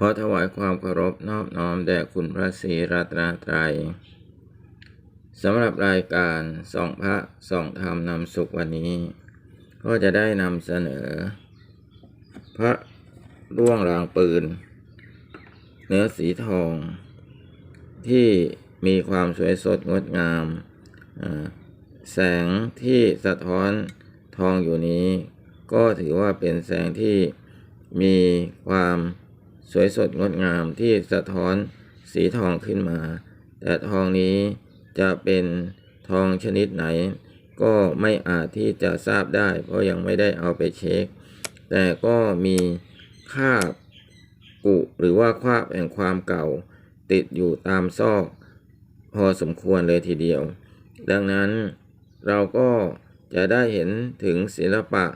ขอถวายความเคารพนอบน้อมแด่คุณพระศรีรัตนตรัยสำหรับรายการส่องพระส่องธรรมนำสุขวันนี้ ก็จะได้นำเสนอ พระร่วงรางปืน เนื้อสีทอง ที่มีความสวยสดงดงาม แสงที่สะท้อนทองอยู่นี้ ก็ถือว่าเป็นแสงที่มีความ สวยสดงดงามที่สะท้อนสีทองขึ้นมา แต่ทองนี้จะเป็นทองชนิดไหน ก็ไม่อาจที่จะทราบได้ เพราะยังไม่ได้เอาไปเช็ค แต่ก็มีคาบกุหรือว่าคราบแห่งความเก่า ติดอยู่ตามซอก พอสมควรเลยทีเดียว ดังนั้นเราก็จะได้เห็นถึงศิลปะ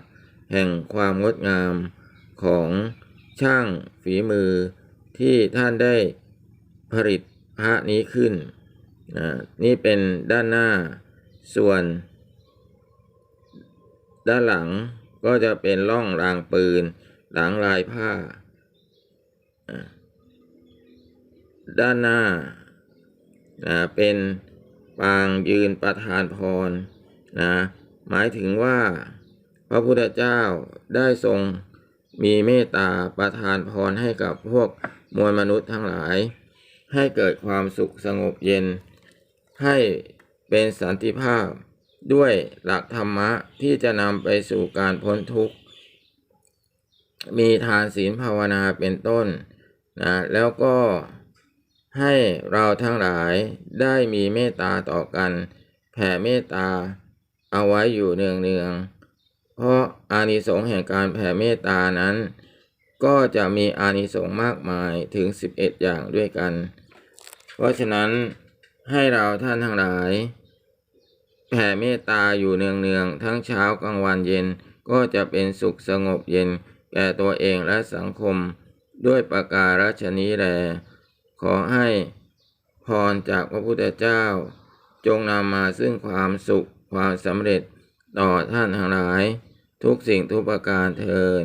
แห่งความงดงามของ ช่างฝีมือที่ท่านได้ผลิตพระนี้ขึ้น นี่เป็นด้านหน้า ส่วน ด้านหลังก็จะเป็นร่องรางปืน หลังลายผ้า ด้านหน้าเป็นปางยืนประทานพรนะหมายถึงว่า พระพุทธเจ้าได้ทรง มีเมตตาประทานพรให้กับพวกมวลมนุษย์ทั้งหลาย ให้เกิดความสุขสงบเย็น ให้เป็นสันติภาพด้วยหลักธรรมะที่จะนำไปสู่การพ้นทุกข์ มีทานศีลภาวนาเป็นต้นนะแล้วก็ให้เราทั้งหลายได้มีเมตตาต่อกัน แผ่เมตตาเอาไว้อยู่เนืองๆ เพราะอานิสงส์แห่งการแผ่เมตตานั้น ก็จะมีอานิสงส์มากมายถึง 11 อย่างด้วยกัน เพราะฉะนั้นให้เราท่านทั้งหลาย แผ่เมตตาอยู่เนืองๆทั้งเช้ากลางวันเย็นก็จะเป็นสุขสงบเย็น แก่ตัวเองและสังคม ด้วยประการฉนี้แลขอให้พรจากพระพุทธเจ้า จงนำมาซึ่งความสุขความสำเร็จต่อท่านทั้งหลาย ทุกสิ่งทุกประการเทิน